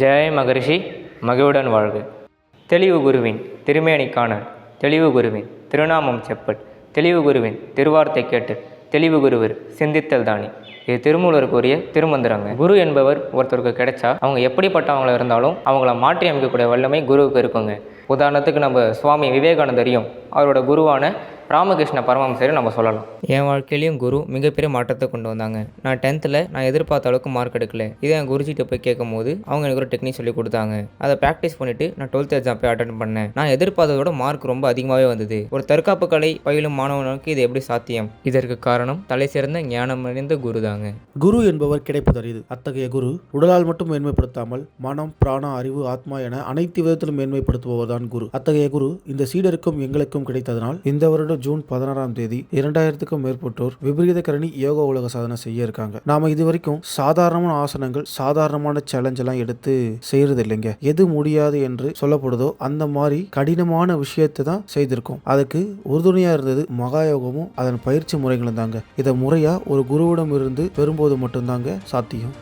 ஜெய மகரிஷி மகிழுடன் வாழ்க. தெளிவு குருவின் திருமேனி தெளிவு குருவின் திருநாமம் செப்பல். தெளிவு குருவின் திருவார்த்தை கேட்டு தெளிவு குருவர் சிந்தித்தல் தானே. இது திருமூலருக்குரிய திருமந்திரங்க. குரு என்பவர் ஒருத்தருக்கு கிடைச்சா அவங்க எப்படிப்பட்டவங்கள இருந்தாலும் அவங்கள மாற்றி அமைக்கக்கூடிய வல்லமை குருவுக்கு இருக்குங்க. உதாரணத்துக்கு நம்ம சுவாமி விவேகானந்தரையும் அவரோட குருவான ராமகிருஷ்ண பரமஹம்சரையும் நம்ம சொல்லலாம். என் வாழ்க்கையிலையும் குரு மிகப்பெரிய மாற்றத்தை கொண்டு வந்தாங்க. நான் டென்த்தில் நான் எதிர்பார்த்த அளவுக்கு மார்க் எடுக்கல. இதை என் குருஜிட்ட போய் கேட்கும்போது அவங்க எனக்கு ஒரு டெக்னிக் சொல்லி கொடுத்தாங்க. அதை ப்ராக்டிஸ் பண்ணிட்டு நான் டுவெல்த் எக்ஸாம் போய் அட்டன் பண்ணேன். நான் எதிர்பார்த்ததோட மார்க் ரொம்ப அதிகமாகவே வந்தது. ஒரு தற்காப்பு கலை பயிலும் மாணவனுக்கு இது எப்படி சாத்தியம்? இதற்கு காரணம் தலை சிறந்த ஞானம் அறிந்த குரு தாங்க. குரு என்பவர் கிடைப்பதறிது. அத்தகைய குரு உடலால் மட்டும் மேன்மைப்படுத்தாமல் மனம் பிராண அறிவு ஆத்மா என அனைத்து விதத்திலும் மேன்மைப்படுத்துபவர் தான் குரு. அத்தகைய குரு இந்த சீடருக்கும் எங்களுக்கும் கிடைத்ததனால் இந்த வருடம் ஜூன் பதினாறாம் தேதி இரண்டாயிரத்துக்கும் மேற்பட்டோர் விபரீத கரணி யோகா உலக சாதனை செய்ய இருக்காங்க. நாம இது வரைக்கும் சாதாரணமான ஆசனங்கள் சாதாரணமான சேலஞ்ச் எல்லாம் எடுத்து செய்யறது இல்லைங்க எது முடியாது என்று சொல்லப்படுதோ அந்த மாதிரி கடினமான விஷயத்தை தான் செய்திருக்கோம். அதுக்கு உறுதுணையா இருந்தது மகா யோகமும் அதன் பயிற்சி முறைகளும் தாங்க. இதை முறையா ஒரு குருவிடம் இருந்து பெறும்போது மட்டும்தாங்க சாத்தியம்.